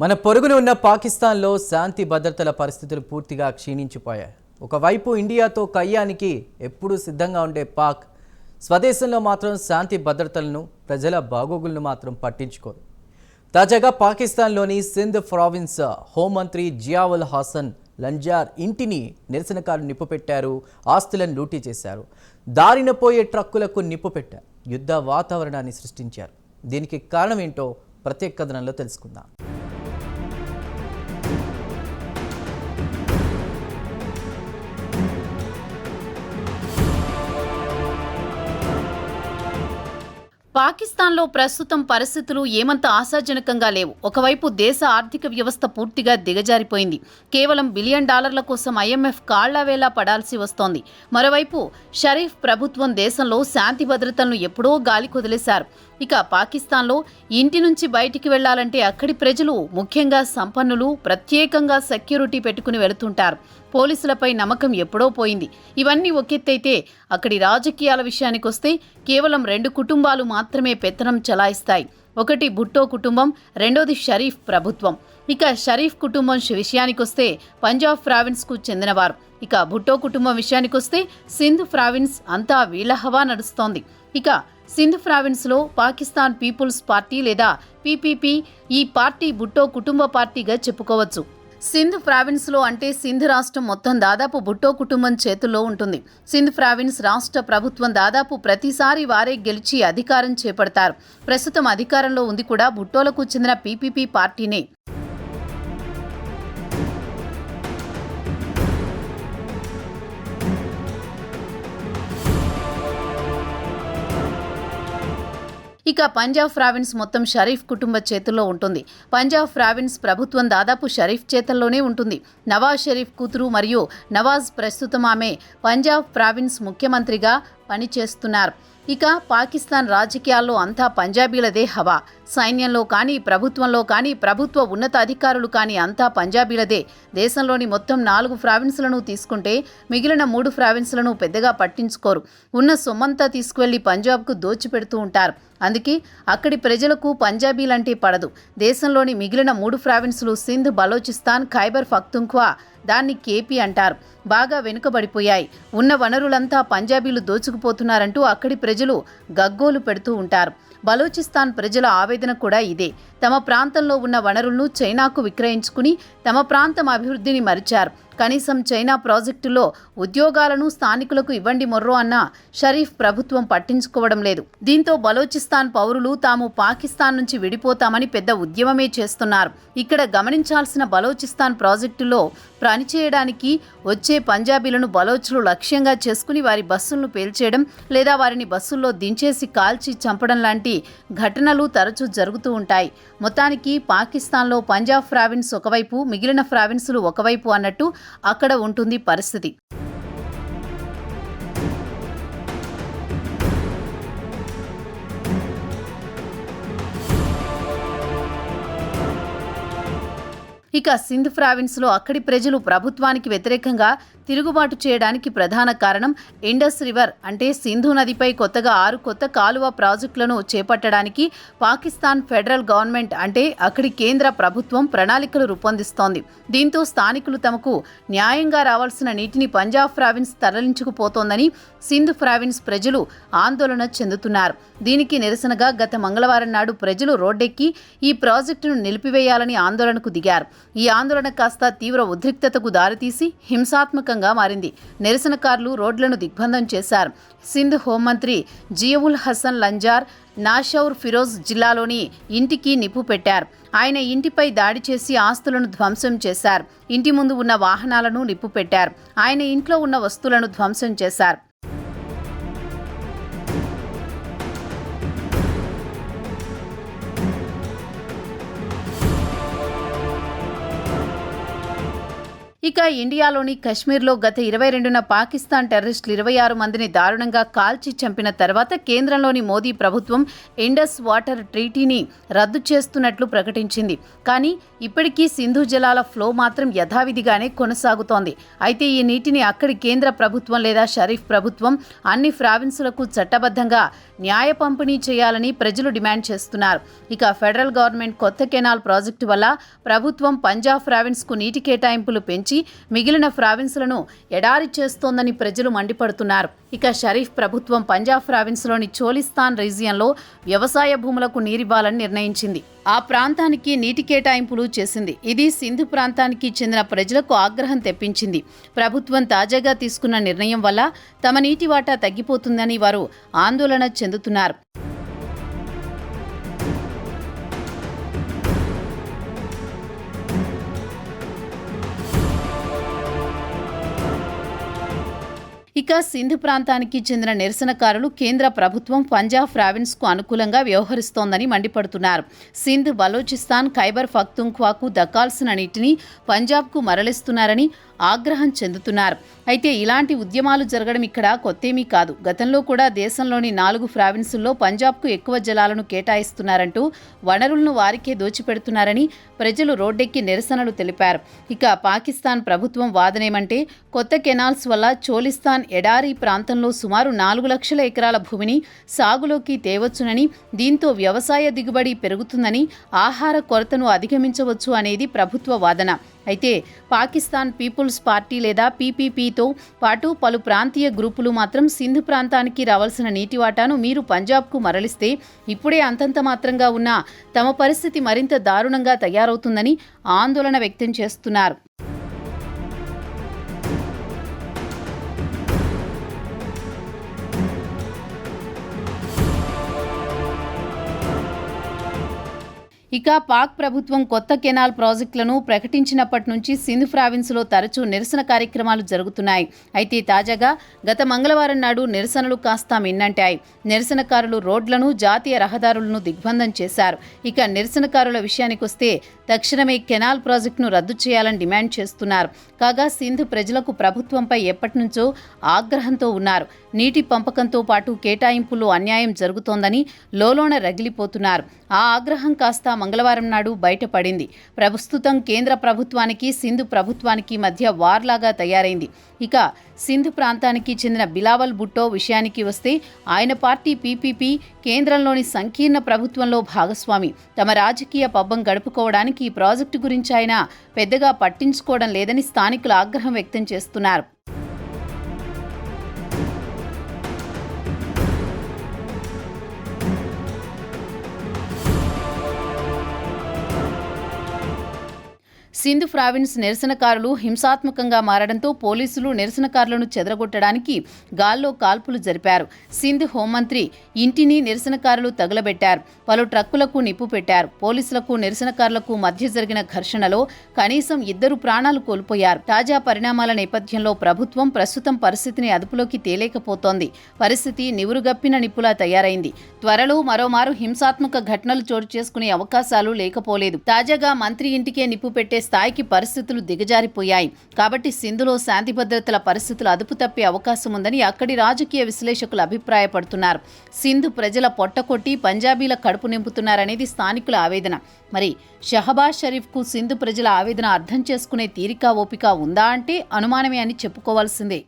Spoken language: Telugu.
మన పొరుగున ఉన్న పాకిస్తాన్లో శాంతి భద్రతల పరిస్థితులు పూర్తిగా క్షీణించిపోయాయి. ఒకవైపు ఇండియాతో కయ్యానికి ఎప్పుడూ సిద్ధంగా ఉండే పాక్ స్వదేశంలో మాత్రం శాంతి భద్రతలను ప్రజల బాగోగులను మాత్రం పట్టించుకోరు తాజాగా పాకిస్తాన్లోని సింధ్ ప్రావిన్స్ హోంమంత్రి జియావుల్ హాసన్ లంజార్ ఇంటిని నిరసనకారులు నిప్పు పెట్టారు ఆస్తులను లూటీ చేశారు. దారిన పోయే ట్రక్కులకు నిప్పు పెట్టారు. యుద్ధ వాతావరణాన్ని సృష్టించారు. దీనికి కారణం ఏంటో ప్రత్యేక కథనంలో తెలుసుకుందాం. పాకిస్తాన్లో ప్రస్తుతం పరిస్థితులు ఏమంత ఆశాజనకంగా లేవు. ఒకవైపు దేశ ఆర్థిక వ్యవస్థ పూర్తిగా దిగజారిపోయింది. కేవలం బిలియన్ డాలర్ల కోసం ఐఎంఎఫ్ కాళ్ళవేలా పడాల్సి వస్తోంది. మరోవైపు షరీఫ్ ప్రభుత్వం దేశంలో శాంతి భద్రతలను ఎప్పుడో గాలి కుదిలేశారు ఇక పాకిస్తాన్లో ఇంటి నుంచి బయటికి వెళ్ళాలంటే అక్కడి ప్రజలు ముఖ్యంగా సంపన్నులు ప్రత్యేకంగా సెక్యూరిటీ పెట్టుకుని వెళుతుంటారు. పోలీసులపై నమ్మకం ఎప్పుడో పోయింది. ఇవన్నీ ఒకెత్తైతే అక్కడి రాజకీయాల విషయానికొస్తే కేవలం రెండు కుటుంబాలు మాత్రమే పెత్తనం చలాయిస్తాయి. ఒకటి భుట్టో కుటుంబం రెండోది షరీఫ్ ప్రభుత్వం. ఇక షరీఫ్ కుటుంబం విషయానికొస్తే పంజాబ్ ప్రావిన్స్కు చెందినవారు. ఇక భుట్టో కుటుంబం విషయానికొస్తే సింధ్ ప్రావిన్స్ అంతా వీళ్ళ హవా నడుస్తోంది. ఇక సింధ్ ప్రావిన్స్లో పాకిస్తాన్ పీపుల్స్ పార్టీ లేదా పీపీపీ ఈ పార్టీ భుట్టో కుటుంబ పార్టీగా చెప్పుకోవచ్చు. సింధ్ ప్రావిన్స్లో అంటే సింధ్ రాష్ట్రం మొత్తం దాదాపు భుట్టో కుటుంబం చేతుల్లో ఉంటుంది. సింధ్ ప్రావిన్స్ రాష్ట్ర ప్రభుత్వం దాదాపు ప్రతిసారి వారే గెలిచి అధికారం చేపడతారు. ప్రస్తుతం అధికారంలో ఉంది కూడా భుట్టోలకు చెందిన పీపీపీ పార్టీనే. ఇక పంజాబ్ ప్రావిన్స్ మొత్తం షరీఫ్ కుటుంబ చేతుల్లో ఉంటుంది. పంజాబ్ ప్రావిన్స్ ప్రభుత్వం దాదాపు షరీఫ్ చేతుల్లోనే ఉంటుంది. నవాజ్ షరీఫ్ కూతురు మరియు నవాజ్ ప్రస్తుతం ఆమె పంజాబ్ ప్రావిన్స్ ముఖ్యమంత్రిగా పనిచేస్తున్నారు. ఇక పాకిస్తాన్ రాజకీయాల్లో అంతా పంజాబీలదే హవా. సైన్యంలో కానీ ప్రభుత్వంలో కానీ ప్రభుత్వ ఉన్నతాధికారులు కానీ అంతా పంజాబీలదే. దేశంలోని మొత్తం నాలుగు ప్రావిన్సులను తీసుకుంటే మిగిలిన మూడు ప్రావిన్సులను పెద్దగా పట్టించుకోరు. ఉన్న సొమ్మంతా తీసుకువెళ్ళి పంజాబ్కు దోచిపెడుతూ ఉంటారు. అందుకే అక్కడి ప్రజలకు పంజాబీలంటే పడదు. దేశంలోని మిగిలిన మూడు ప్రావిన్సులు సింధ్ బలోచిస్తాన్ ఖైబర్ ఫక్తుంఖ్వా దాన్ని కేపీ అంటారు. బాగా వెనుకబడిపోయాయి. ఉన్న వనరులంతా పంజాబీలు దోచుకుపోతున్నారంటూ అక్కడి ప్రజలు గగ్గోలు పెడుతూ ఉంటారు. బలోచిస్తాన్ ప్రజల ఆవేదన కూడా ఇదే. తమ ప్రాంతంలో ఉన్న వనరులను చైనాకు విక్రయించుకుని తమ ప్రాంతం అభివృద్ధిని మరిచారు. కనీసం చైనా ప్రాజెక్టులో ఉద్యోగాలను స్థానికులకు ఇవ్వండి మొర్రో అన్న షరీఫ్ ప్రభుత్వం పట్టించుకోవడం లేదు. దీంతో బలోచిస్తాన్ పౌరులు తాము పాకిస్తాన్ నుంచి విడిపోతామని పెద్ద ఉద్యమమే చేస్తున్నారు. ఇక్కడ గమనించాల్సిన బలోచిస్తాన్ ప్రాజెక్టులో పనిచేయడానికి వచ్చే పంజాబీలను బలోచులు లక్ష్యంగా చేసుకుని వారి బస్సులను పేల్చేయడం లేదా వారిని బస్సుల్లో దించేసి కాల్చి చంపడం లాంటి ఘటనలు తరచూ జరుగుతూ ఉంటాయి. మొత్తానికి పాకిస్తాన్లో పంజాబ్ ప్రావిన్స్ ఒకవైపు మిగిలిన ప్రావిన్సులు ఒకవైపు అన్నట్టు అక్కడ ఉంటుంది పరిస్థితి. ఇక సింధ్ ప్రావిన్స్లో అక్కడి ప్రజలు ప్రభుత్వానికి వ్యతిరేకంగా తిరుగుబాటు చేయడానికి ప్రధాన కారణం ఇండస్ రివర్ అంటే సింధు నదిపై కొత్తగా ఆరు కొత్త కాలువ ప్రాజెక్టులను చేపట్టడానికి పాకిస్తాన్ ఫెడరల్ గవర్నమెంట్ అంటే అక్కడి కేంద్ర ప్రభుత్వం ప్రణాళికలు రూపొందిస్తోంది. దీంతో స్థానికులు తమకు న్యాయంగా రావాల్సిన నీటిని పంజాబ్ ప్రావిన్స్ తరలించుకుపోతోందని సింధ్ ప్రావిన్స్ ప్రజలు ఆందోళన చెందుతున్నారు. దీనికి నిరసనగా గత మంగళవారం నాడు ప్రజలు రోడ్డెక్కి ఈ ప్రాజెక్టును నిలిపివేయాలని ఆందోళనకు దిగారు. ఈ ఆందోళన కాస్త తీవ్ర ఉద్రిక్తతకు దారితీసి హింసాత్మకంగా మారింది. నిరసనకారులు రోడ్లను దిగ్బంధం చేశారు. సింధ్ హోంమంత్రి జియవుల్ హసన్ లంజార్ నాషౌర్ ఫిరోజ్ జిల్లాలోని ఇంటికి నిప్పు పెట్టారు. ఆయన ఇంటిపై దాడి చేసి ఆస్తులను ధ్వంసం చేశారు. ఇంటి ముందు ఉన్న వాహనాలను నిప్పు పెట్టారు. ఆయన ఇంట్లో ఉన్న వస్తువులను ధ్వంసం చేశారు. ఇక ఇండియాలోని కశ్మీర్లో గత ఇరవై రెండున పాకిస్తాన్ టెర్రరిస్టులు ఇరవై ఆరు మందిని దారుణంగా కాల్చి చంపిన తర్వాత కేంద్రంలోని మోదీ ప్రభుత్వం ఇండస్ వాటర్ ట్రీటీని రద్దు చేస్తున్నట్లు ప్రకటించింది. కానీ ఇప్పటికీ సింధు జలాల ఫ్లో మాత్రం యథావిధిగానే కొనసాగుతోంది. అయితే ఈ నీటిని అక్కడి కేంద్ర ప్రభుత్వం లేదా షరీఫ్ ప్రభుత్వం అన్ని ప్రావిన్సులకు చట్టబద్ధంగా న్యాయ పంపిణీ చేయాలని ప్రజలు డిమాండ్ చేస్తున్నారు. ఇక ఫెడరల్ గవర్నమెంట్ కొత్త కెనాల్ ప్రాజెక్టు వల్ల ప్రభుత్వం పంజాబ్ ప్రావిన్స్కు నీటి కేటాయింపులు పెంచి మిగిలిన ప్రావిన్సులను ఎడారి చేస్తోందని ప్రజలు మండిపడుతున్నారు. ఇక షరీఫ్ ప్రభుత్వం పంజాబ్ ప్రావిన్స్లోని చోలిస్తాన్ రీజియన్లో వ్యవసాయ భూములకు నీరివ్వాలని నిర్ణయించింది. ఆ ప్రాంతానికి నీటి కేటాయింపులు చేసింది. ఇది సింధు ప్రాంతానికి చెందిన ప్రజలకు ఆగ్రహం తెప్పించింది. ప్రభుత్వం తాజాగా తీసుకున్న నిర్ణయం వల్ల తమ నీటి వాటా తగ్గిపోతుందని వారు ఆందోళన చెందుతున్నారు. ఇక సింధు ప్రాంతానికి చెందిన నిరసనకారులు కేంద్ర ప్రభుత్వం పంజాబ్ ప్రావిన్స్కు అనుకూలంగా వ్యవహరిస్తోందని మండిపడుతున్నారు. సింధ్ బలోచిస్తాన్ ఖైబర్ పఖ్తుంఖ్వాకు దక్కాల్సిన నీటిని పంజాబ్కు మరలిస్తున్నారని ఆగ్రహం చెందుతున్నారు. అయితే ఇలాంటి ఉద్యమాలు జరగడం ఇక్కడ కొత్తేమీ కాదు. గతంలో కూడా దేశంలోని నాలుగు ప్రావిన్సుల్లో పంజాబ్కు ఎక్కువ జలాలను కేటాయిస్తున్నారంటూ వనరులను వారికే దోచిపెడుతున్నారని ప్రజలు రోడ్డెక్కి నిరసనలు తెలిపారు. ఇక పాకిస్తాన్ ప్రభుత్వం వాదనేమంటే కొత్త కెనాల్స్ వల్ల చోలిస్తాన్ ఎడారి ప్రాంతంలో సుమారు నాలుగు లక్షల ఎకరాల భూమిని సాగులోకి తేవచ్చునని దీంతో వ్యవసాయ దిగుబడి పెరుగుతుందని ఆహార కొరతను అధిగమించవచ్చు అనేది ప్రభుత్వ వాదన. అయితే పాకిస్తాన్ పీపుల్స్ పార్టీ లేదా పీపీపీతో పాటు పలు ప్రాంతీయ గ్రూపులు మాత్రం సింధు ప్రాంతానికి రావాల్సిన నీటి వాటాను మీరు పంజాబ్కు మరలిస్తే ఇప్పుడే అంతంత మాత్రంగా ఉన్న తమ పరిస్థితి మరింత దారుణంగా తయారవుతుందని ఆందోళన వ్యక్తం చేస్తున్నారు. ఇక పాక్ ప్రభుత్వం కొత్త కెనాల్ ప్రాజెక్టులను ప్రకటించినప్పటి నుంచి సింధ్ ప్రావిన్స్లో తరచూ నిరసన కార్యక్రమాలు జరుగుతున్నాయి. అయితే తాజాగా గత మంగళవారం నాడు నిరసనలు కాస్త మిన్నంటాయి. నిరసనకారులు రోడ్లను జాతీయ రహదారులను దిగ్బంధం చేశారు. ఇక నిరసనకారుల విషయానికొస్తే తక్షణమే కెనాల్ ప్రాజెక్టును రద్దు చేయాలని డిమాండ్ చేస్తున్నారు. కాగా సింధ్ ప్రజలకు ప్రభుత్వంపై ఎప్పటి నుంచో ఆగ్రహంతో ఉన్నారు. నీటి పంపకంతో పాటు కేటాయింపులు అన్యాయం జరుగుతోందని లోలోన రగిలిపోతున్నారు. ఆ ఆగ్రహం కాస్త మంగళవారం నాడు బయటపడింది. ప్రస్తుతం కేంద్ర ప్రభుత్వానికి సింధు ప్రభుత్వానికి మధ్య వార్లాగా తయారైంది. ఇక సింధు ప్రాంతానికి చెందిన బిలావల్ భుట్టో విషయానికి వస్తే ఆయన పార్టీ పీపీపీ కేంద్రంలోని సంకీర్ణ ప్రభుత్వంలో భాగస్వామి. తమ రాజకీయ పబ్బం గడుపుకోవడానికి ఈ ప్రాజెక్టు గురించి ఆయన పెద్దగా పట్టించుకోవడం లేదని స్థానికులు ఆగ్రహం వ్యక్తం చేస్తున్నారు. సింధ్ ప్రావిన్స్ నిరసనకారులు హింసాత్మకంగా మారడంతో పోలీసులు నిరసనకారులను చెదరగొట్టడానికి గాల్లో కాల్పులు జరిపారు. సింధ్ హోంమంత్రి ఇంటిని నిరసనకారులు తగులబెట్టారు. పలు ట్రక్కులకు నిప్పు పెట్టారు. పోలీసులకు నిరసనకారులకు మధ్య జరిగిన ఘర్షణలో కనీసం ఇద్దరు ప్రాణాలు కోల్పోయారు. తాజా పరిణామాల నేపథ్యంలో ప్రభుత్వం ప్రస్తుతం పరిస్థితిని అదుపులోకి తేలేకపోతోంది. పరిస్థితి నివురుగప్పిన నిప్పులా తయారైంది. త్వరలో మరోమారు హింసాత్మక ఘటనలు చోటు చేసుకునే అవకాశాలు లేకపోలేదు. తాజాగా మంత్రి ఇంటికే నిప్పు పెట్టే స్థాయికి పరిస్థితులు దిగజారిపోయాయి. కాబట్టి సింధులో శాంతి భద్రతల పరిస్థితులు అదుపు తప్పే అవకాశం ఉందని అక్కడి రాజకీయ విశ్లేషకులు అభిప్రాయపడుతున్నారు. సింధు ప్రజల పొట్టకొట్టి పంజాబీల కడుపు నింపుతున్నారనేది స్థానికుల ఆవేదన. మరి షహబాజ్ షరీఫ్కు సింధు ప్రజల ఆవేదన అర్థం చేసుకునే తీరిక ఓపిక ఉందా అంటే అనుమానమే అని చెప్పుకోవాల్సిందే.